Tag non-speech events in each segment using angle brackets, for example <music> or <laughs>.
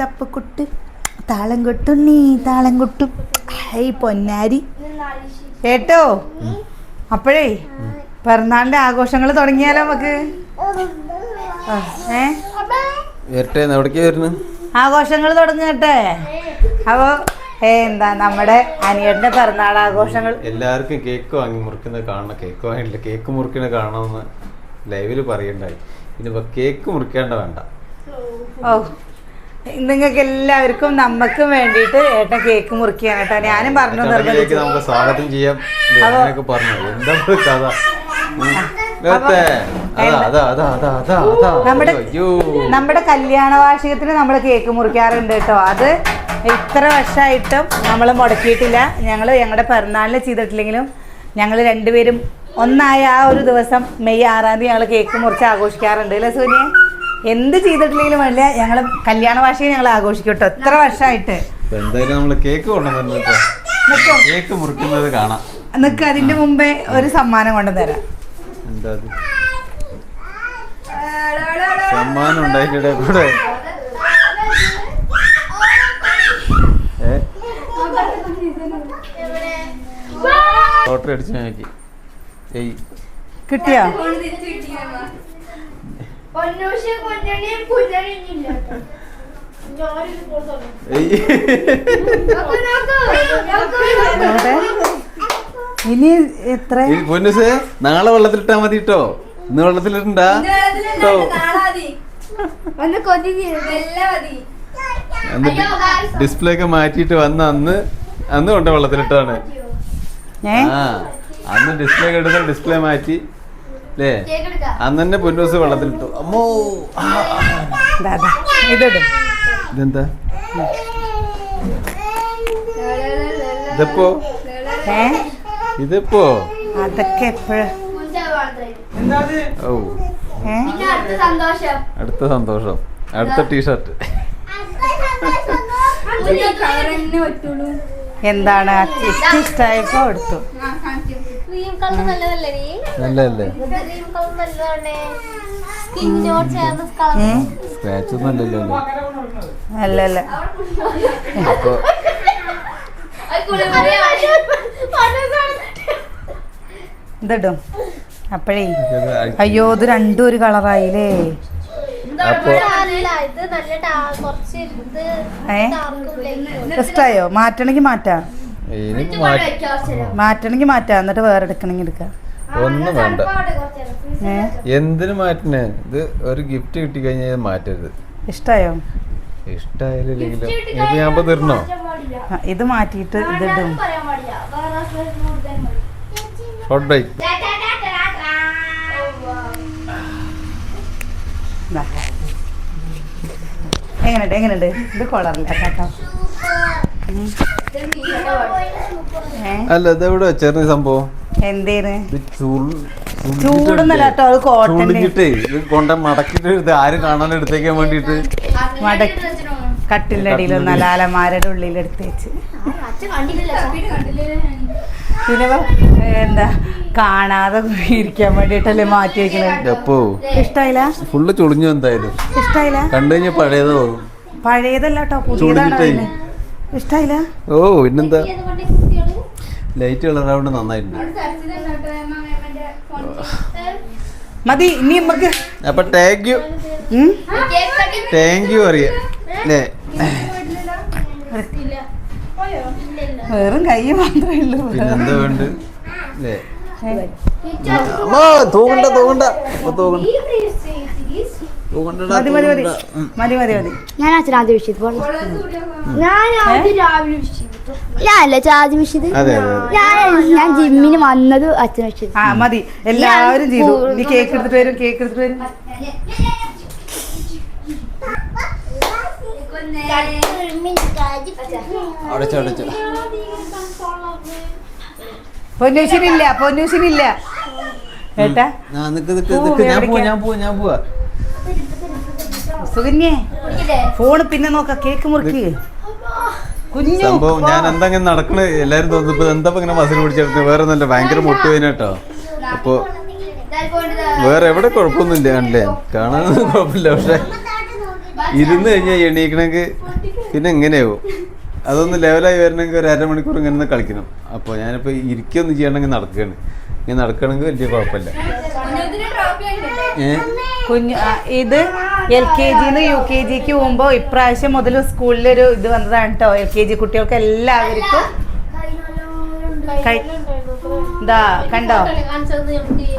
തപ്പക്കുട്ട് താളം കൊട്ടും നീ താളം കൊട്ടും ഹൈ പൊന്നാരി. കേട്ടോ? അപ്പോഴേ പിറന്നാളിന്റെ ആഘോഷങ്ങൾ തുടങ്ങിയാലോ നമുക്ക്? ആഘോഷങ്ങൾ തുടങ്ങട്ടെ അപ്പോ എന്താ നമ്മുടെ അനിയന്റെ പിറന്നാൾ ആഘോഷങ്ങൾ? എല്ലാവർക്കും കേക്ക് വാങ്ങി മുറിക്കുന്നത് കാണണം. കേക്ക് വാങ്ങിയില്ല കേക്ക് മുറിക്കുന്നത് കാണണമെന്ന് ലൈവിൽ പറയണ്ടായി. ഇനിയിപ്പോ കേക്ക് മുറിക്കേണ്ട വേണ്ട. ഓ നിങ്ങൾക്ക് എല്ലാവർക്കും നമുക്കും വേണ്ടിയിട്ട് ഏട്ടൻ കേക്ക് മുറിക്കുകയാണ് കേട്ടോ. ഞാനും പറഞ്ഞു നിർബന്ധിച്ചു. നമുക്ക് സ്വാഗതം ചെയ്യാം. പറഞ്ഞു. എന്താ കഥ? നമ്മുടെ നമ്മുടെ കല്യാണ വാർഷികത്തിന് നമ്മൾ കേക്ക് മുറിക്കാറുണ്ട് കേട്ടോ. അത് ഇത്ര വർഷമായിട്ടും നമ്മൾ മുടക്കിയിട്ടില്ല. ഞങ്ങൾ ഞങ്ങളുടെ പിറന്നാളിന് ചെയ്തിട്ടില്ലെങ്കിലും ഞങ്ങൾ രണ്ടുപേരും ഒന്നായ ആ ഒരു ദിവസം മെയ് ആറാം തീയതി ഞങ്ങൾ കേക്ക് മുറിച്ച് ആഘോഷിക്കാറുണ്ട്. അല്ലേ സൂര്യ എന്ത് ചെയ്തിട്ടില്ലെങ്കിലും വേണ്ടില്ല ഞങ്ങൾ കല്യാണ വാർഷികം ഞങ്ങൾ ആഘോഷിക്കും കേട്ടോ എത്ര വർഷമായിട്ട് എന്തായാലും നമ്മൾ കേക്ക് കേക്ക് മുറിക്കുന്നത് കാണാം. നിനക്ക് അതിന്റെ മുമ്പേ ഒരു സമ്മാനം കൊണ്ടുതരാം എന്താ സമ്മാനം ഉണ്ടായിട്ടിടെ കൂടെ. ലോട്ടറി അടിച്ചു നോക്കി കിട്ടിയോ? പൊന്നൂഷ കുഞ്ഞണിഞ്ഞില്ല. ഇനി എത്ര? ഈ പൊന്നുസേ നാളെ വെള്ളത്തിലിട്ടാ മതി കേട്ടോ ഇന്ന് വെള്ളത്തിലിട്ടുണ്ടാ കേട്ടോ ഒന്ന് എന്നിട്ട് ഡിസ്പ്ലേ ഒക്കെ മാറ്റിട്ട് വന്ന അന്ന് അന്ന് കൊണ്ട് വെള്ളത്തിലിട്ടാണ് ആ അന്ന് ഡിസ്പ്ലേ എടുത്ത ഡിസ്പ്ലേ മാറ്റി. അല്ലേ കേക്ക് എടുക്കാം അന്ന് തന്നെ പൊന്നൂസ് വെള്ളത്തിലിട്ടു അമ്മോ ആ, ആ. ദാ, ദാ. ഇതിടും. ഇതെന്താ? ഇതിപ്പോ? ഇതിപ്പോ? അതൊക്കെ എപ്പോഴും? ഓ അടുത്ത സന്തോഷം. അടുത്ത ടീഷർട്ട്. എന്താണ് ഇഷ്ടായപ്പോ ഇഷ്ടമായപ്പോ എടുത്തു. നല്ലതല്ലേ അപ്പഴേ. സ്ക്രാച്ച് ഒന്നും അല്ലല്ലോ അപ്പൊ ഇതിടും. അയ്യോ ഇത് രണ്ടും ഒരു കളറായില്ലേ? ഇഷ്ടമായോ മാറ്റണമെങ്കിൽ മാറ്റാം. ഇനി മാറ്റി മാറ്റണമെങ്കിൽ മാറ്റാം. എന്നിട്ട് വേറെ എടുക്കണമെങ്കിൽ എടുക്കാം ഒന്നും വേണ്ട. എന്തിനു മാറ്റണേ? ഇത് ഒരു ഗിഫ്റ്റ് കിട്ടി കഴിഞ്ഞാൽ മാറ്റരുത്. ഇഷ്ടായോ? ഇഷ്ടായാലില്ലെങ്കിലും ഇപ്പൊ ഞാൻ ഇത് മാറ്റിയിട്ട് ഇതിടും ഷോർട്ട് ബ്രേക്ക്. എങ്ങനെയുണ്ട് എങ്ങനെയുണ്ട്? ഇത് കൊളറില്ല കേട്ടോ അല്ല ഇതെവിടെ വെച്ചേർന്ന സംഭവം? ചൂടുന്നല്ല കേട്ടോ അത് കൊണ്ട മടക്കിട്ട് ഇത് ആരും കാണാൻ എടുത്തേക്കാൻ വേണ്ടിട്ട് മടക്കി കട്ടിലിന്റെ അടിയിൽ. നല്ല അലമാരയുടെ ഉള്ളിൽ എടുത്ത് വെച്ച്. പിന്നെ എന്താ കാണാതെ ഇരിക്കാൻ വേണ്ടിട്ടല്ലേ മാറ്റി വെക്കണത് എപ്പോ? ഇഷ്ടായില്ല? ഫുള്ള് ചുളിഞ്ഞു എന്തായാലും. ഇഷ്ടായില്ല? കണ്ടു കഴിഞ്ഞാൽ പഴയതോ? പഴയതല്ല കേട്ടോ പുതിയതാണ്. ഇഷ്ടായില്ല? ഓ പിന്നെന്താ? ലൈറ്റ് കളറാവുണ്ട് നന്നായിട്ടുണ്ട്. മതി ഇനി നമുക്ക് അപ്പൊ താങ്ക് യു? താങ്ക് യു അറിയാം. വെറും കൈ മാത്രമേ ഉള്ളൂ. പിന്നെന്താ വേണ്ട തൂങ്ങണ്ട തൂങ്ങണ്ട. തൂങ്ങണ്ട. മതി മതി മതി. തൂങ്ങണ്ട. ഉം. മതി മതി മതി. ഞാൻ അച്ഛൻ ആദ്യം വിഷയത് ഞാൻ ആദ്യം രാവിലെ ഞാനല്ലേ വിഷയത് ജിമ്മിന് വന്നത് അച്ഛൻ വിഷയത് ആ മതി. എല്ലാവരും ചെയ്തു. നീ കേക്ക് എടുത്തിട്ട് വരും കേക്ക് എടുത്തിട്ട് വരും. അടച്ചോ അടച്ചോ പൊന്നൂശിനില്ല പൊന്നൂശിനില്ല ഏട്ടാ? ഞാൻ പോവാ ഞാൻ പോവാ ഞാൻ പോവാ. സുകന്യേ ഫോണ് പിന്നെ നോക്ക കേക്ക് മുറുക്കി. കുഞ്ഞു സംഭവം ഞാൻ എന്താ ഇങ്ങനെ നടക്കണേ? എല്ലാരും തോന്നുന്നു എന്താ ഇങ്ങനെ മസിൽ പിടിച്ചെടുത്ത് വേറെ നല്ല ഭയങ്കര മുട്ടുവേന കേട്ടോ. അപ്പൊ വേറെ എവിടെ കുഴപ്പമൊന്നുമില്ല കണ്ടില്ലേ കാണാനൊന്നും കുഴപ്പമില്ല പക്ഷെ ഇരുന്ന് കഴിഞ്ഞാൽ എണീക്കണമെങ്കിൽ പിന്നെ എങ്ങനെയാവും? അതൊന്ന് ലെവലായി വരണമെങ്കിൽ ഒരു അരമണിക്കൂർ ഇങ്ങനെ ഒന്ന് കളിക്കണം. അപ്പോൾ ഞാനിപ്പോൾ ഇരിക്കുകയൊന്നും ചെയ്യണമെങ്കിൽ നടക്കുകയാണ്. ഇങ്ങനെ നടക്കണമെങ്കിൽ വലിയ കുഴപ്പമില്ല. ഏ? കുഞ്ഞു ഇത് എൽ കെ ജിന്ന് യു കെ ജിക്ക് പോകുമ്പോൾ ഇപ്രാവശ്യം മുതൽ സ്കൂളിലൊരു ഇത് വന്നതാണ് കേട്ടോ എൽ കെ ജി കുട്ടികൾക്ക് എല്ലാവർക്കും എന്താ ഇതാ കണ്ടോ?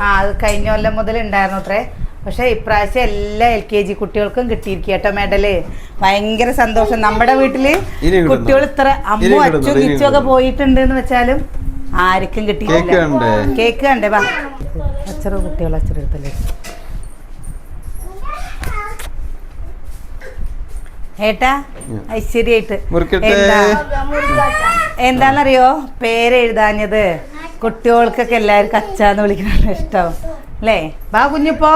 ആ അത് കഴിഞ്ഞ കൊല്ലം മുതൽ ഉണ്ടായിരുന്നു അത്രേ. പക്ഷെ ഇപ്രാവശ്യം എല്ലാ എൽ കെ ജി കുട്ടികൾക്കും കിട്ടിയിരിക്കുക കേട്ടോ മെഡൽ. ഭയങ്കര സന്തോഷം. നമ്മുടെ വീട്ടിൽ കുട്ടികൾ ഇത്ര അമ്മു ഇനി കിച്ചു ഒക്കെ പോയിട്ടുണ്ട് എന്ന് വെച്ചാലും ആർക്കും കിട്ടിയില്ല? കേക്ക് കണ്ടേ? വാ. അച്ഛറോ കുട്ടികൾ അച്ചറ ഏട്ടാ. ഐശ്വര്യായിട്ട് എന്താണെന്നറിയോ പേരെഴുതാഞ്ഞത്. കുട്ടികൾക്കൊക്കെ എല്ലാവർക്കും അച്ഛാന്ന് വിളിക്കണ ഇഷ്ടം. അല്ലേ? വാ കുഞ്ഞിപ്പോ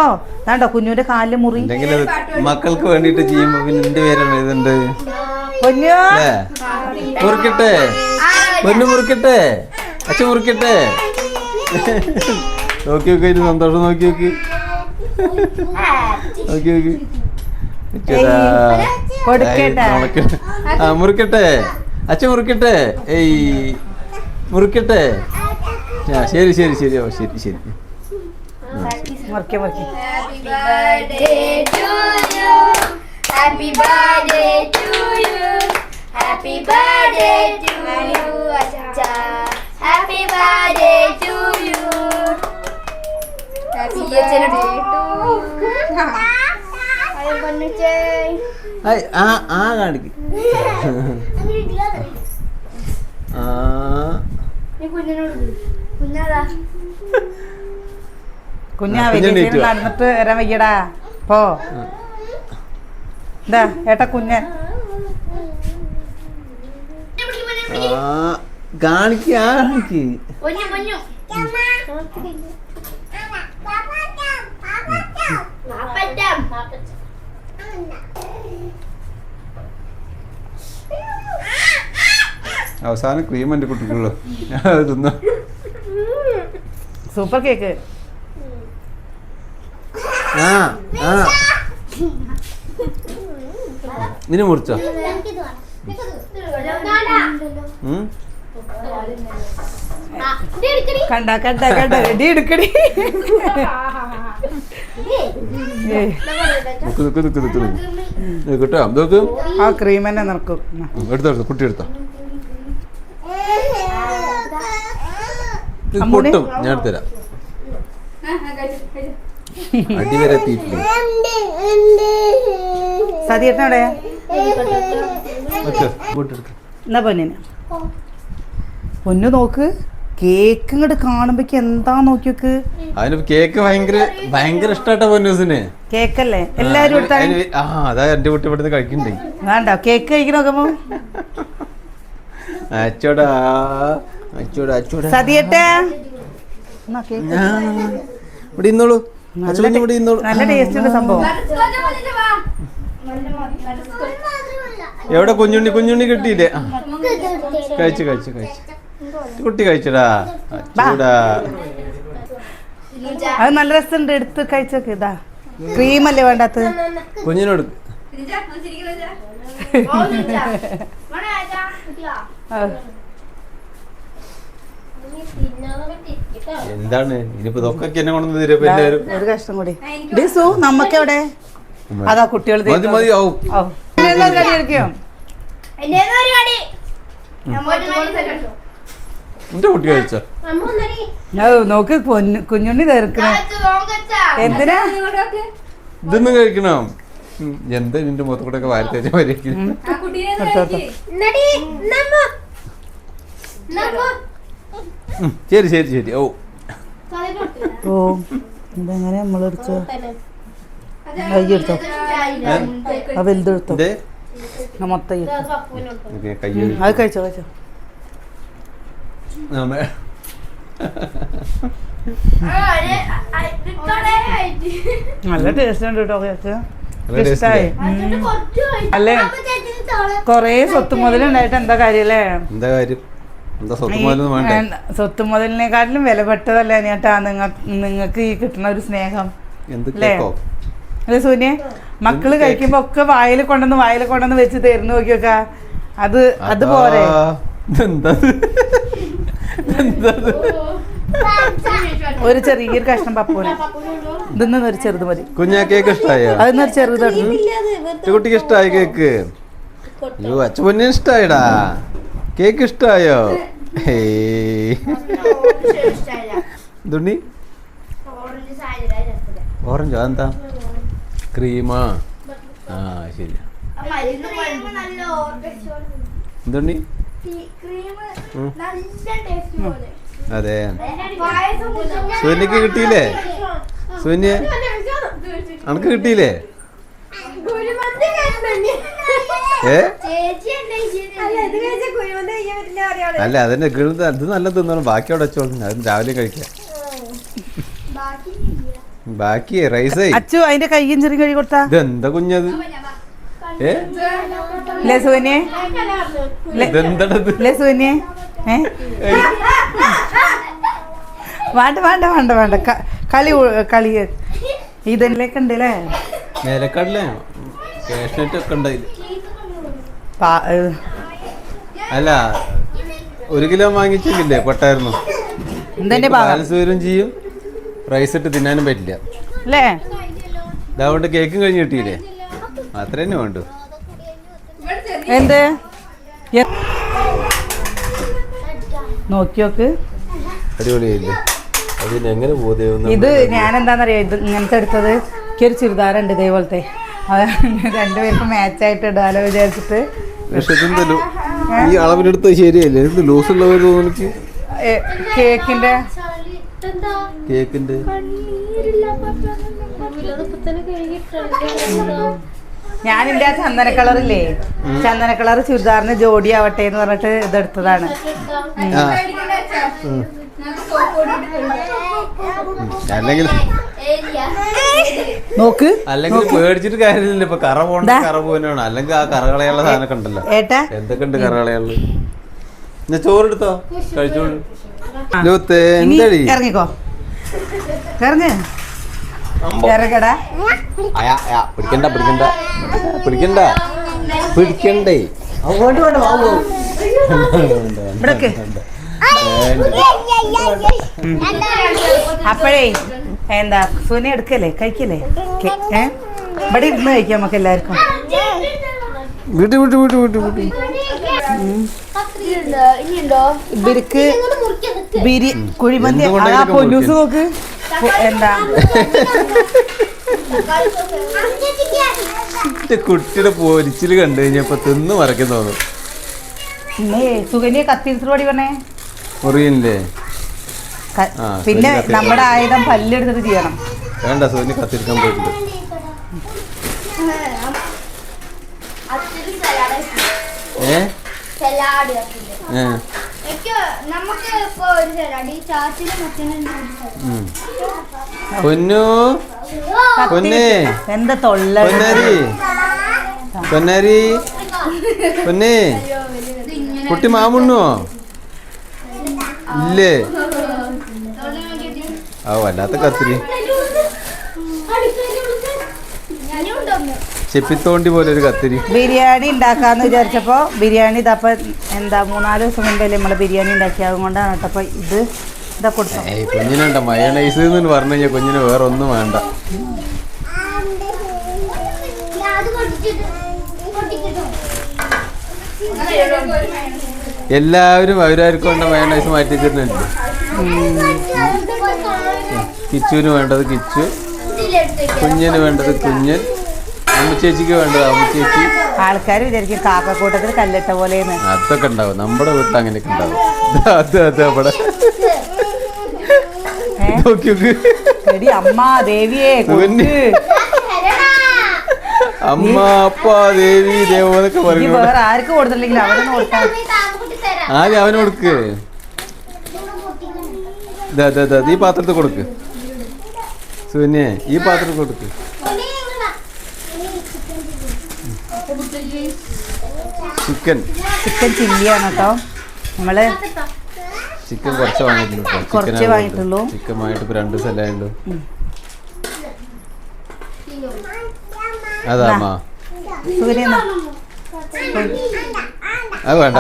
വേണ്ടോ കുഞ്ഞുവിന്റെ കാലിൽ മുറി. മക്കൾക്ക് വേണ്ടിട്ട് ചെയ്യുമ്പോ പിന്നെ എന്റെ പേരാണ് എഴുതണ്ട് കുഞ്ഞു. മുറിക്കട്ടെ. പൊന്നു മുറിക്കട്ടെ. അച്ഛൻ മുറിക്കട്ടെ. നോക്കി നോക്കി സന്തോഷം നോക്കി നോക്കി. നോക്കി നോക്കി. മുറിക്കട്ടെ. അച്ഛൻ മുറിക്കട്ടെ. ഏയ് മുറിക്കട്ടെ. ആ ശരി ശരി ശരി. ഓ ശരി ശരി. മുറിക്ക മുറിക്ക. Happy birthday to you. Happy birthday to you, ആ ആ കാണിക്ക്. ആ. കുഞ്ഞാ വലിയ. നടന്നിട്ട് വരാൻ വയ്യടാ. പോ. എന്താ ഏട്ടാ കുഞ്ഞൻ ആ. കാണിക്ക് ആ കാണിക്ക്. പൊന്നു, പൊന്നു. നാപ്പറ്റം. അവസാനം ക്രീം എന്റെ കുട്ടിക്കുള്ളൂ. ഞാൻ അത് തിന്നു. Super cake. ആ ആ. നിന്നെ മുറിച്ചോ. കണ്ട കണ്ട കണ്ട. റെഡി എടുക്കടി. കേട്ടോ? ആ ക്രീം തന്നെ നിറക്കും എടുത്തോ എടുത്തോ. കുട്ടി എടുത്തോ ഇത് അമ്മൂടി. പൊട്ടും. ഞാൻ എടുത്തരാം അടിവരെ എത്തിയിട്ടില്ലേ ഓക്കെ പൊട്ടെടുക്ക എന്നാ പൊന്നിന് പൊന്നു നോക്ക്. കേക്ക് ഇങ്ങോട്ട് കാണുമ്പോക്ക് എന്താ നോക്കിയോക്ക്? അതിന് കേക്ക് ഭയങ്കര ഭയങ്കര ഇഷ്ടാട്ടോ പൊന്നൂസിന്. കേക്കല്ലേ? എല്ലാരും ആ അതാ എന്റെ കുട്ടി ഇവിടുന്ന് കഴിക്കണ്ടേ. വേണ്ട കേക്ക് കഴിക്കണ നോക്കുമ്പോ? അച്ചോടാ അച്ചോടാ അച്ചോടാ. സതിയേട്ടാ ഇവിടെ ഇന്നോളൂ ഇവിടെ ഇന്നോളൂ നല്ല ടേസ്റ്റ് സംഭവം എവിടെ കുഞ്ഞുണ്ണി കുഞ്ഞുണ്ണി കിട്ടിയില്ലേ കഴിച്ചു കഴിച്ചു കഴിച്ചു കുട്ടി കഴിച്ചടാ അച്ചോടാ അത് നല്ല രസമുണ്ട് എടുത്ത് കഴിച്ചൊക്കെ ഇതാ ക്രീം അല്ലേ വേണ്ടാത്തത് കുഞ്ഞിനോട്. ആ. എന്താണ്? ഇനിയിപ്പോ ഇതൊക്കെ എന്നെ കൊണ്ടു തരും ഒരു കഷ്ടം കൂടി. ഡിസു നമ്മക്കെവിടെ അതാ കുട്ടികൾ മതി. എന്റെ കുട്ടി കഴിച്ചോ. നോക്ക് കുഞ്ഞുണ്ണി തീർക്കണം. എന്തിനാ? ഇതൊന്നും കഴിക്കണം. എന്താ നിന്റെ മുഖത്ത് കൂടെ ഒക്കെ വാരി മര്യാദ ശരി ശരി ശരി. ഓ. ഓ ഇതെങ്ങനെ കയ്യെടുത്തോ ആ വലുതെടുത്തോ? മൊത്തം അത് കഴിച്ചോ കഴിച്ചോ. നല്ല ടേസ്റ്റ് ഉണ്ട് കേട്ടോ കേക്ക് ഇഷ്ടായി. അല്ലേ? കൊറേ സ്വത്ത് മുതലുണ്ടായിട്ട് എന്താ കാര്യല്ലേ എന്താ കാര്യം? സ്വത്ത് മുതലിനെക്കാട്ടിലും വിലപ്പെട്ടതല്ലേ ചേട്ടാ നിങ്ങ നിങ്ങൾക്ക് ഈ കിട്ടുന്ന ഒരു സ്നേഹം. അല്ലേ? അല്ലെ സൂര്യ? മക്കൾ കഴിക്കുമ്പോ ഒക്കെ വായിൽ കൊണ്ടുവന്ന് വായിൽ കൊണ്ടുവന്ന് വെച്ച് തരുന്നു നോക്കിയൊക്കെ അത് അത് പോരെ? ഒരു ചെറിയൊരു കഷ്ണം പപ്പൂന് ഇതൊന്നും ഒരു ചെറുത് മതി. കുഞ്ഞാ കേക്ക് ഇഷ്ടായോ? അതൊന്നൊരു കുട്ടിക്ക് ഇഷ്ടായി കേക്ക്? അയ്യോ അച്ഛ പൊന്നിന് ഇഷ്ടായിടാ. കേക്ക് ഇഷ്ടായോ? തുണി ഓറഞ്ചോ? അതെന്താ? ക്രീമാ? ആ ശരി. എന്തുണ്ണി. അതെ. സുനിക്ക് കിട്ടിയില്ലേ? സുനിയ അനക്ക് കിട്ടിയില്ലേ? ഏ? അല്ല അതിന്റെ ഗിൾ അത് നല്ല തിന്നോളും ബാക്കി അവിടെ വെച്ചോളും. അത് രാവിലെ കഴിക്കാം. ബാക്കി റൈസ് അച്ചു അതിന്റെ കൈയും ചെറിയ കഴി കൊടുത്താ. ഇതെന്താ കുഞ്ഞത്? ഏ? ഇതെന്താണത്? ഏ? വേണ്ട വേണ്ട വേണ്ട വേണ്ട. കളി കളി. ഇതിലേക്ക് ഉണ്ട് അല്ലേ? നിലക്കടലേ കാഷ്നറ്റ് ഒക്കെ ഉണ്ടായില്ല അല്ല ഒരു കിലോ വാങ്ങിച്ചില്ലേ പൊട്ടായിരുന്നു ബാലൻസ് വരും ചെയ്യും. റൈസ് ഇട്ട് തിന്നാനും പറ്റില്ല. അല്ലേ? ഇതാവുകൊണ്ട് കേക്കും കഴിഞ്ഞ് കിട്ടിയില്ലേ? അത്ര തന്നെ വേണ്ടു. എന്ത്? നോക്കി നോക്ക് അടിപൊളിയായില്ലേ? അതിന് എങ്ങനെ ഇത് ഞാൻ എന്താണെന്നറിയോ ഇത് ഇങ്ങനത്തെ എടുത്തത്. എനിക്കൊരു ചുരിദാറുണ്ട് ഇതേപോലത്തെ. രണ്ടുപേർക്കും മാച്ച് ആയിട്ട് ഇടാലോ വിചാരിച്ചിട്ട് പക്ഷെ ഈ അളവിനെടുത്ത് ശരിയല്ലേ? ഇത് ലൂസ് കേക്കിന്റെ? കേക്കിന്റെ? ഞാൻ എന്റെ ആ ചന്ദന കളറില്ലേ? ചന്ദന കളർ ചുരിദാറിന് ജോഡി ആവട്ടെ എന്ന് പറഞ്ഞിട്ട് ഇതെടുത്തതാണ്. അല്ലെങ്കിൽ നോക്ക്. അല്ലെങ്കിൽ പേടിച്ചിട്ട് കാര്യമില്ല ഇപ്പൊ കറ പോണ്ട കറ പോകാനാണ് അല്ലെങ്കിൽ ആ കറ കളയുള്ള സാധനമൊക്കെ ഉണ്ടല്ലോ. ഏട്ടാ. എന്തൊക്കെയുണ്ട് കറ കളയുള്ളത് ഞാൻ ചോറെടുത്തോ? കഴിച്ചോളൂ. ഇറങ്ങിക്കോ. ഇറങ്ങ് ഇറങ്ങടാ അയാ അയാ പിടിക്കണ്ട പിടിക്കണ്ട. പിടിക്കണ്ട. പിടിക്കണ്ടേ. അങ്ങോട്ട് വേണ്ട വാങ്ങോ ഇവിടേക്ക്. അപ്പോഴേ എന്താ സുനി എടുക്കല്ലേ? കഴിക്കല്ലേ? ഏ? ഇവിടെ ഇരുന്ന് കഴിക്കാം നമുക്ക് എല്ലാവർക്കും. വിട്ടു വിട്ടു വിട്ടു വിട്ടു വിട്ടു ഇവർക്ക് ബിരി കുഴിമന്തി ആ പൊന്നൂസ് നോക്ക്. എന്താ? എന്റെ കുട്ടിയുടെ പൊരിച്ചിൽ കണ്ടു കഴിഞ്ഞപ്പോ തിന്ന് മറക്കാൻ തോന്നും. കത്തിരിച്ചിട്ട് പടി പറഞ്ഞേ? പിന്നെ നമ്മുടെ ആയുധം പല്ലെടുത്തിട്ട് ചെയ്യണം. വേണ്ട സോനി കത്തിരിക്കാൻ പോയിട്ടുണ്ട്. ഏ? ഏ? പൊന്നു. പൊന്നേ. എന്താ തൊള്ള പൊന്നാരി. പൊന്നാരി. പൊന്നേ. കുട്ടി മാമുണ്ണോ ഇല്ലേ? ആ വല്ലാത്ത കത്തിരി ചെപ്പിത്തോണ്ടി പോലെ ഒരു കത്തിരി. ബിരിയാണി ഉണ്ടാക്കാന്ന് വിചാരിച്ചപ്പോ ബിരിയാണി ഇതപ്പോ എന്താ മൂന്നാൽ ദിവസം മുമ്പല്ലേ നമ്മൾ ബിരിയാണി ഉണ്ടാക്കിയത്? അതുകൊണ്ടാണ് കേട്ടപ്പോ ഇത് ഇതാ കൊടുത്തു കുഞ്ഞിനുണ്ട മയണൈസ് എന്ന് പറഞ്ഞു കഴിഞ്ഞാൽ കുഞ്ഞിന് വേറെ ഒന്നും വേണ്ട. എല്ലാവരും അവരാർക്കും കൊണ്ട് മയണൈസ് മാറ്റി തരുന്നുണ്ട് കിച്ചുവിന് വേണ്ടത് കിച്ചു. കുഞ്ഞിന് വേണ്ടത് കുഞ്ഞൻ. അമ്മച്ചേച്ചിക്ക് വേണ്ടത് അമ്മച്ചേച്ചി. ആൾക്കാർ വിചാരിക്കും കാക്കക്കൂട്ടത്തിൽ കല്ലിട്ട പോലെയെന്ന് അതൊക്കെ ഉണ്ടാവും. നമ്മുടെ വീട്ടിൽ അങ്ങനെയൊക്കെ ഉണ്ടാവും. അത് അത് അവിടെ? നോക്കി നോക്ക്. എടി അമ്മ ദേവിയെ. അമ്മ അപ്പ ദേവി ദേവോന്നൊക്കെ ഇനി പറഞ്ഞു വേറെ ആർക്ക് കൊടുത്തില്ലെങ്കിൽ അവരൊന്നും കൊടുത്താൽ ആദ്യം അവന് കൊടുക്ക്? ദാ, ദാ, ദാ, ഈ പാത്രത്തിൽ കൊടുക്ക്. സുനെ ഈ പാത്രത്തിൽ കൊടുക്ക്. ചിക്കൻ. ചിക്കൻ ചില്ലിയാണ് കേട്ടോ നമ്മൾ ചിക്കൻ കുറച്ച് വാങ്ങിയിട്ടുള്ളൂ കുറച്ച് വാങ്ങിയിട്ടുള്ളൂ. ചിക്കൻ വാങ്ങിയിട്ട് ഇപ്പൊ രണ്ട് സ്ഥലമായുള്ളൂ ഉം. അതാ അമ്മ. സുഗനി എന്നാ. അത് വേണ്ട.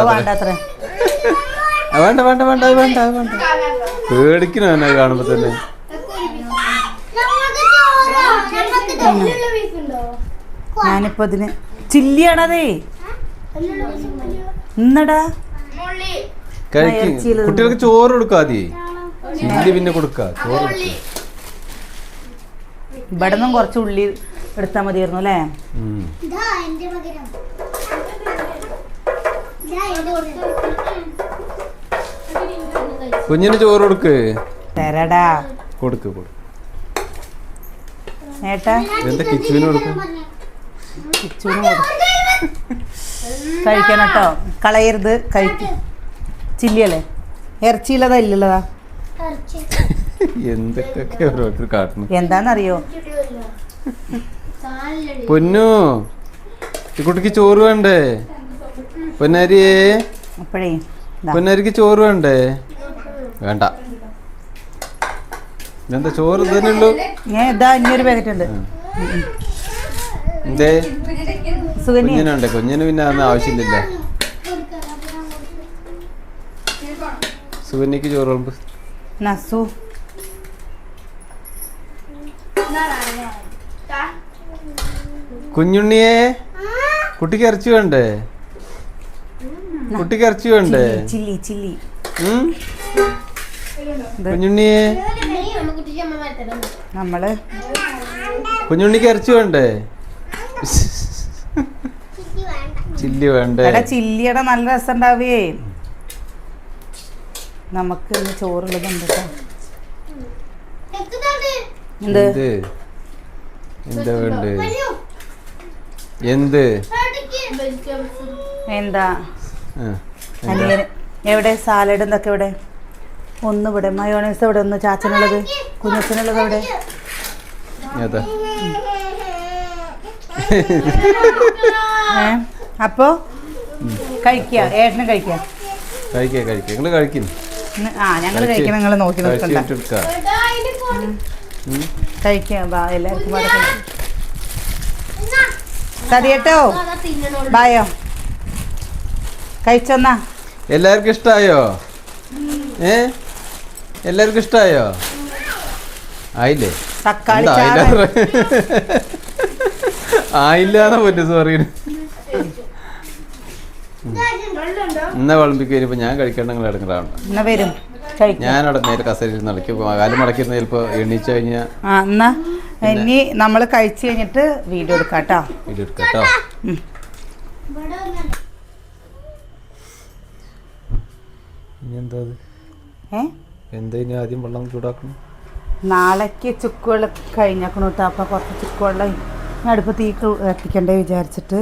വേണ്ട വേണ്ട വേണ്ട വേണ്ട പേടിക്കണോ എന്നെ കാണുമ്പോ തന്നെ. ഞാനിപ്പോ ഇതിന് ചില്ലിയാണതേ. ഇന്നടാ. കഴിക്ക്. ഇറച്ചിയിൽ കുട്ടികൾക്ക് ചോറ് കൊടുക്കാതെ ചില്ലി പിന്നെ കൊടുക്ക. ചോറ് കൊടുക്ക. ഇവിടെ നിന്നും കുറച്ച് ഉള്ളി എടുത്താൽ മതിയായിരുന്നു അല്ലേ. കുഞ്ഞിന് ചോറ് കൊടുക്ക്. തരടാ. കൊടുക്ക് കൊടുക്ക്. ഏട്ടാ. എന്താ കിച്ചുവിന് കൊടുക്കും? കിച്ചുവിന് കൊടു കഴിക്കണം കേട്ടോ. കളയരുത് കഴിക്കും. ചില്ലിയല്ലേ? ഇറച്ചിയുള്ളതാ ഇല്ലുള്ളതാ എന്തൊക്കെ ഓരോരുത്തർ കാട്ടുന്നു. പൊന്നു കുട്ടിക്ക് ചോറ് വേണ്ടേ? പൊന്നാരിയേ. അപ്പോഴേ പൊന്നാരിക്ക് ചോറ് വേണ്ടേ? വേണ്ട. എന്താ ചോറ് തന്നെ ഉള്ളൂ ഞാൻ ഇതാ ഇനിയൊരു പാക്കറ്റ് ഉണ്ട്. എന്തേ? കുഞ്ഞിനുണ്ട്. കുഞ്ഞിന് പിന്നെ അതൊന്നും ആവശ്യമില്ല സുകന്യക്ക് ചോറ് വിളമ്പ് നസു. കുഞ്ഞുണ്ണിയെ കുട്ടിക്ക് ഇറച്ചി വേണ്ടേ? കുട്ടിക്ക് ഇറച്ചി വേണ്ടേ? Chilli chilli? കുഞ്ഞുണ്ണിയെ. നമ്മൾ കുഞ്ഞുണ്ണിക്ക് ഇറച്ചി വേണ്ടേ? ചില്ലി വേണ്ടേ? എടാ ചില്ലിയുടെ നല്ല രസം ഉണ്ടാവേ നമുക്ക് ഇന്ന് ചോറുള്ളതുണ്ട് കേട്ടോ എന്ത്? എന്ത്? എന്താ വേണ്ടേ? എന്ത്? എന്താ? ആ, എവിടെ? സാലഡ് എന്തൊക്കെ ഇവിടെ? ഒന്ന് ഇവിടെ. മയോണൈസ് എവിടെ? ഒന്ന് ചാച്ചനുള്ളത്? കുഞ്ഞച്ചനുള്ളത് എവിടെ? ഏതാ? അപ്പോ? കഴിക്കുക ഏട്ടനും കഴിക്കുക കഴിക്കുക കഴിക്കുക നിങ്ങൾ കഴിക്കുന്നു ആ ഞങ്ങൾ നിങ്ങൾ നോക്കി ബാ എല്ലാവർക്കും പാടെ ബായോ? കഴിച്ചോന്നാ? എല്ലാവർക്കും ഇഷ്ടായോ? ഏ? എല്ലാവർക്കും ഇഷ്ടായോ? ആയില്ലേ? തക്കാളി <laughs> ആയില്ലാന്ന പറ്റും സോറി എന്നാ വിളമ്പിക്ക് വരുമ്പോ ഞാൻ കഴിക്കേണ്ട നിങ്ങൾ വരും. കഴിക്കാം. ഞാൻ അവിടെ നേരെ കസേരയിൽ നടക്കും കാലം മടക്കിരുന്ന ചിലപ്പോ എണീച്ചു കഴിഞ്ഞാ ആ എന്നാ ഇനി നമ്മൾ കഴിച്ചു കഴിഞ്ഞിട്ട് വീഡിയോ എടുക്കാട്ടോ വീട് വീഡിയോ എടുക്കാട്ടോ ആദ്യം വെള്ളം ചൂടാക്കണം? നാളേക്ക് ചുക്കുവെള്ളം കഴിഞ്ഞേക്കണു കേട്ടോ അപ്പം കുറച്ച് ചുക്കുവെള്ളം അടുപ്പ് തീ കത്തിക്കണ്ടേ വിചാരിച്ചിട്ട്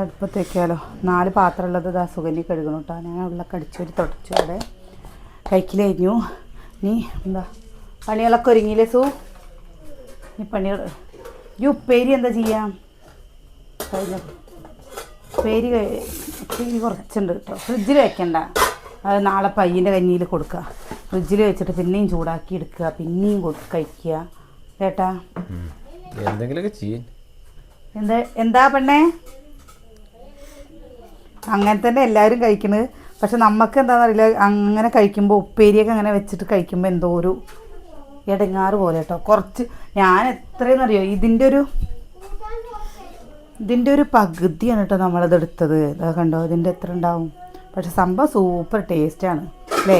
അടുപ്പത്ത് വെക്കാലോ. നാല് പാത്രം ഉള്ളത് ഇതാ സുഗന്യ കഴുകണം കേട്ടോ. ഞാൻ ഉള്ളൊക്കെ അടിച്ചൊരു തുടച്ചു അവിടെ കൈക്കിൽ കഴിഞ്ഞു. നീ എന്താ? പണികളൊക്കെ ഒരുങ്ങിയില്ലേ സു? നീ പണികൾ ഈ ഉപ്പേരി എന്താ ചെയ്യാം? കഴിഞ്ഞ? ഉപ്പേരി ഉപ്പേരി കുറച്ചുണ്ട് കേട്ടോ. ഫ്രിഡ്ജിൽ വെക്കണ്ട. അത് നാളെ പയ്യന്റെ കഞ്ഞിയിൽ കൊടുക്കുക. ഫ്രിഡ്ജിൽ വെച്ചിട്ട് പിന്നെയും ചൂടാക്കി എടുക്കുക. പിന്നെയും കഴിക്കുക. കേട്ടാ? എന്തെങ്കിലുമൊക്കെ ചെയ്യാൻ എന്ത് എന്താ പെണ്ണേ? അങ്ങനെ തന്നെ എല്ലാവരും കഴിക്കുന്നത് പക്ഷെ നമുക്ക് എന്താണെന്നറിയില്ല അങ്ങനെ കഴിക്കുമ്പോൾ ഉപ്പേരിയൊക്കെ അങ്ങനെ വെച്ചിട്ട് കഴിക്കുമ്പോൾ എന്തോ ഒരു ഇടങ്ങാറ് പോലെ കേട്ടോ കുറച്ച് ഞാൻ എത്രയെന്നറിയോ ഇതിന്റെ ഒരു ഇതിന്റെ ഒരു പകുതിയാണ് കേട്ടോ നമ്മളത് എടുത്തത്. ഇതാ കണ്ടോ ഇതിന്റെ എത്ര ഉണ്ടാവും? പക്ഷെ സംഭവം സൂപ്പർ ടേസ്റ്റാണ് അല്ലേ?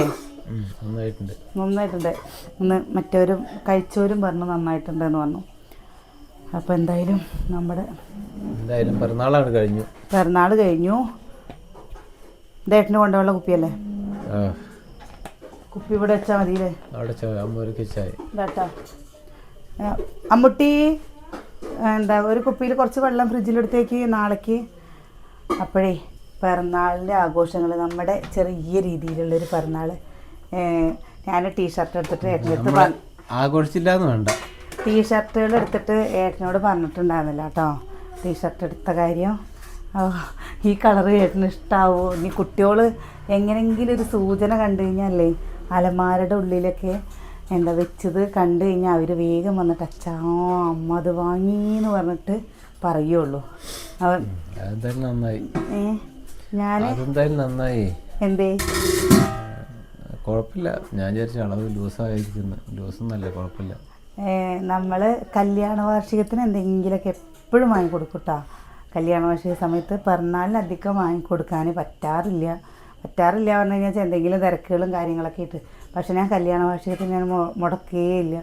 നന്നായിട്ടുണ്ട്. നന്നായിട്ടുണ്ട്. ഒന്ന് മറ്റവരും കഴിച്ചവരും പറഞ്ഞു നന്നായിട്ടുണ്ട് എന്ന് പറഞ്ഞു. അപ്പോൾ എന്തായാലും നമ്മുടെ എന്തായാലും പിറന്നാളാണ് കഴിഞ്ഞു. പിറന്നാൾ കഴിഞ്ഞു. ദേട്ടന് കൊണ്ടുള്ള കുപ്പിയല്ലേ? കുപ്പി ഇവിടെ വെച്ചാ മതിയില്ലേ? അവിടെ അമ്മുട്ടി എന്താ ഒരു കുപ്പിയിൽ കുറച്ച് വെള്ളം ഫ്രിഡ്ജിലെടുത്തേക്ക് നാളേക്ക്. അപ്പോഴേ പിറന്നാളിന്റെ ആഘോഷങ്ങൾ നമ്മുടെ ചെറിയ രീതിയിലുള്ളൊരു പിറന്നാൾ ഞാൻ ടീഷർട്ട് എടുത്തിട്ട് ആഘോഷിച്ചില്ല എന്ന് വേണ്ട. ടീഷർട്ടുകൾ എടുത്തിട്ട് ഏട്ടനോട് പറഞ്ഞിട്ടുണ്ടായിരുന്നില്ല കേട്ടോ. ടീഷർട്ട് എടുത്ത കാര്യം. ഓ, ഈ കളർ ഏട്ടന് ഇഷ്ടാവോ? ഇനി കുട്ടികൾ എങ്ങനെയെങ്കിലും ഒരു സൂചന കണ്ടു കഴിഞ്ഞാലേ അലമാരയുടെ ഉള്ളിലൊക്കെ എന്താ വെച്ചത് കണ്ടു കഴിഞ്ഞാൽ അവർ വേഗം വന്നിട്ട് അച്ഛാ അമ്മ അത് വാങ്ങി എന്ന് പറഞ്ഞിട്ട് പറയുള്ളൂ. അവൻ നന്നായി. ഞാൻ നന്നായി. എന്തേ? കുഴപ്പമില്ല. ഞാൻ വിചാരിച്ച അളവ് ലൂസായിരിക്കുന്നു. ലൂസൊന്നല്ല കുഴപ്പമില്ല. നമ്മൾ കല്യാണ വാർഷികത്തിന് എന്തെങ്കിലുമൊക്കെ എപ്പോഴും വാങ്ങിക്കൊടുക്കും കല്യാണ വാർഷിക സമയത്ത് പിറന്നാളിന് അധികം വാങ്ങിക്കൊടുക്കാൻ പറ്റാറില്ല പറ്റാറില്ല പറഞ്ഞു കഴിഞ്ഞാൽ എന്തെങ്കിലും തിരക്കുകളും കാര്യങ്ങളൊക്കെ ഇട്ട് പക്ഷേ ഞാൻ കല്യാണ വാർഷികത്തിന് ഞാൻ മുടക്കുകയില്ല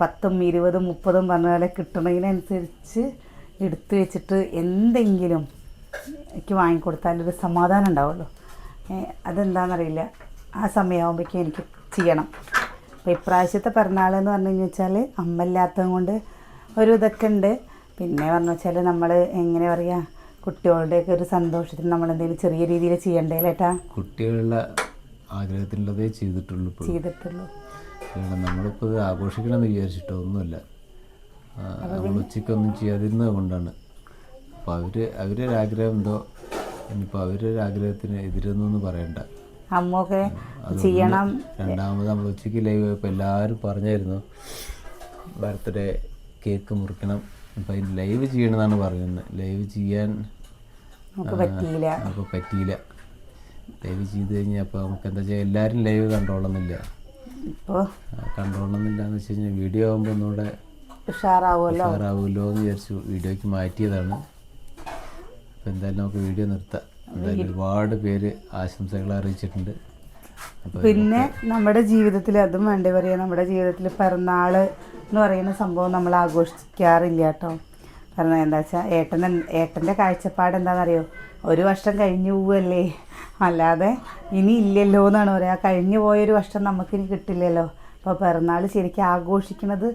പത്തും ഇരുപതും മുപ്പതും പറഞ്ഞ പോലെ കിട്ടണതിനനുസരിച്ച് എടുത്തു വെച്ചിട്ട് എന്തെങ്കിലും എനിക്ക് വാങ്ങിക്കൊടുത്താലൊരു സമാധാനം ഉണ്ടാവുള്ളൂ. അതെന്താണെന്നറിയില്ല ആ സമയമാകുമ്പോഴേക്കും എനിക്ക് ചെയ്യണം. അപ്പോൾ ഇപ്രാവശ്യത്തെ പിറന്നാൾ എന്ന് പറഞ്ഞു വെച്ചാൽ അമ്മ ഇല്ലാത്തത് കൊണ്ട് ഒരു ഇതൊക്കെ ഉണ്ട്. പിന്നെ പറഞ്ഞു വെച്ചാൽ നമ്മൾ എങ്ങനെ പറയുക കുട്ടികളുടെയൊക്കെ ഒരു സന്തോഷത്തിന് നമ്മൾ എന്തെങ്കിലും ചെറിയ രീതിയിൽ ചെയ്യണ്ടേ കുട്ടികളുടെ ആഗ്രഹത്തിനുള്ളതേ ചെയ്തിട്ടുള്ളൂ ചെയ്തിട്ടുള്ളൂ. നമ്മളിപ്പോൾ ആഘോഷിക്കണം എന്ന് വിചാരിച്ചിട്ടോ ഒന്നുമില്ല. നമ്മൾ ഉച്ചയ്ക്കൊന്നും ചെയ്യാതിരുന്നത് കൊണ്ടാണ്. അപ്പോൾ അവർ അവരൊരാഗ്രഹം എന്തോ ഇനിയിപ്പോൾ അവരൊരാഗ്രഹത്തിന് എതിരൊന്നും പറയണ്ട. അമ്മയൊക്കെ ചെയ്യണം. രണ്ടാമത് നമ്മൾ ഉച്ചയ്ക്ക് ലൈവ് ഇപ്പോൾ എല്ലാവരും പറഞ്ഞായിരുന്നു ബർത്ത്ഡേ കേക്ക് മുറിക്കണം. അപ്പം അതിന് ലൈവ് ചെയ്യണമെന്നാണ് പറയുന്നത്. ലൈവ് ചെയ്യാൻ നമുക്ക് പറ്റിയില്ല. അപ്പോൾ പറ്റിയില്ല. ലൈവ് ചെയ്ത് കഴിഞ്ഞാൽ അപ്പോൾ നമുക്ക് എന്താ ചെയ്യാ എല്ലാവരും ലൈവ് കണ്ടോളുന്നില്ല ഇപ്പോൾ കണ്ടോളുന്നില്ല എന്ന് വെച്ച് കഴിഞ്ഞാൽ വീഡിയോ ആകുമ്പോൾ ഒന്നുകൂടെ ഉഷാറാവുമല്ലോ. ഉഷാറാവുമല്ലോ എന്ന് വിചാരിച്ചു. വീഡിയോയ്ക്ക് മാറ്റിയതാണ്. അപ്പോൾ എന്തായാലും നമുക്ക് വീഡിയോ നിർത്താം. ഒരുപാട് പേര് ആശംസകൾ അറിയിച്ചിട്ടുണ്ട്. പിന്നെ നമ്മുടെ ജീവിതത്തിൽ അതും വേണ്ടി പറയുക നമ്മുടെ ജീവിതത്തിൽ പിറന്നാൾ എന്ന് പറയുന്ന സംഭവം നമ്മൾ ആഘോഷിക്കാറില്ല കേട്ടോ. കാരണം എന്താ വെച്ചാൽ ഏട്ടൻ ഏട്ടന്റെ കാഴ്ചപ്പാട് എന്താണെന്നറിയോ ഒരു വർഷം കഴിഞ്ഞു പോവല്ലേ. അല്ലാതെ ഇനി ഇല്ലല്ലോ എന്നാണ് പറയുക കഴിഞ്ഞു പോയൊരു വർഷം നമുക്കിനി കിട്ടില്ലല്ലോ. അപ്പോൾ പിറന്നാൾ ശരിക്കും ആഘോഷിക്കുന്നത്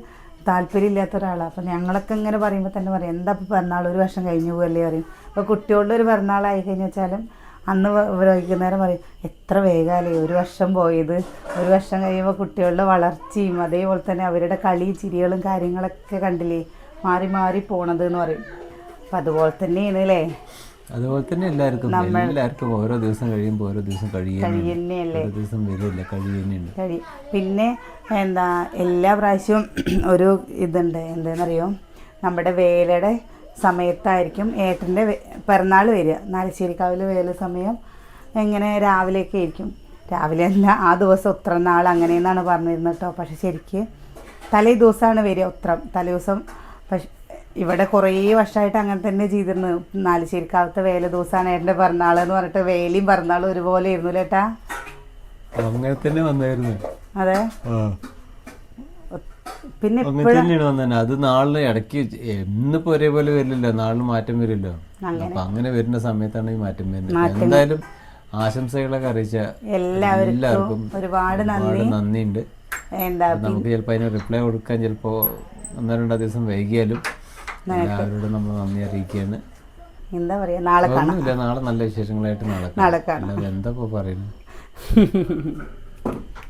താല്പര്യമില്ലാത്ത ഒരാളാണ് അപ്പോൾ ഞങ്ങളൊക്കെ ഇങ്ങനെ പറയുമ്പോൾ തന്നെ പറയും എന്താ ഇപ്പോൾ പിറന്നാൾ? ഒരു വർഷം കഴിഞ്ഞു പോകല്ലേ പറയും. അപ്പോൾ കുട്ടികളുടെ ഒരു പിറന്നാളായി കഴിഞ്ഞു വെച്ചാലും അന്ന് വൈകുന്നേരം പറയും എത്ര വേഗമല്ലേ ഒരു വർഷം പോയത്. ഒരു വർഷം കഴിയുമ്പോൾ കുട്ടികളുടെ വളർച്ചയും അതേപോലെ തന്നെ അവരുടെ കളി ചിരികളും കാര്യങ്ങളൊക്കെ കണ്ടില്ലേ? മാറി മാറി പോണത് എന്ന് പറയും. അപ്പം അതുപോലെ തന്നെയാണ് അല്ലേ അതുപോലെ തന്നെ എല്ലാവർക്കും എല്ലാവർക്കും ഓരോ ദിവസം കഴിയുമ്പോൾ ഓരോ ദിവസം ഓരോ ദിവസം വരില്ല കഴിയുന്നുണ്ട് കഴി പിന്നെ എന്താ എല്ലാ പ്രാവശ്യവും ഒരു ഇതുണ്ട്. എന്താണെന്നറിയോ നമ്മുടെ വേലയുടെ സമയത്തായിരിക്കും ഏട്ടന്റെ പിറന്നാൾ വരിക. നാലശ്ശേരിക്കാവിൽ വേല സമയം എങ്ങനെ രാവിലെയൊക്കെ ആയിരിക്കും. രാവിലെ അല്ല ആ ദിവസം ഉത്ര നാൾ അങ്ങനെയെന്നാണ് പറഞ്ഞിരുന്നത് കേട്ടോ. പക്ഷെ ശരിക്ക് തലേ ദിവസമാണ് വരിക ഉത്രം. തലേ ദിവസം പക്ഷെ ഇവിടെ കുറേ വർഷമായിട്ട് അങ്ങനെ തന്നെ ചെയ്തിരുന്നു. നാലുശ്ശേരിക്കാവത്തെ വേല ദിവസമാണ് ഏട്ടന്റെ പിറന്നാൾ എന്ന് പറഞ്ഞിട്ട് വേലയും പിറന്നാളും ഒരുപോലെ ആയിരുന്നു ചേട്ടാ അങ്ങനെ തന്നെ വന്നായിരുന്നു. അതെ? പിന്നെ അത് നാളിൽ ഇടയ്ക്ക് എന്നിപ്പോ ഒരേപോലെ വരില്ലല്ലോ. നാളിന് മാറ്റം വരില്ലോ അപ്പൊ അങ്ങനെ വരുന്ന സമയത്താണ് ഈ മാറ്റം വരുന്നത്. എന്തായാലും ആശംസകളൊക്കെ അറിയിച്ച എല്ലാവർക്കും ഒരുപാട് നന്ദി. നന്ദിയുണ്ട്. നമുക്ക് ചിലപ്പോൾ അതിന് റിപ്ലൈ കൊടുക്കാൻ ചിലപ്പോൾ ഒന്നോ രണ്ടോ ദിവസം വൈകിയാലും എല്ലാവരോടും നമ്മൾ നന്ദി അറിയിക്കുകയാണ്. എന്താ പറയാ നാളെ കാണാം. നാളെ നല്ല വിശേഷങ്ങളായിട്ട്. നാളെ കാണാം. എന്താ പറയുന്നത്? <laughs>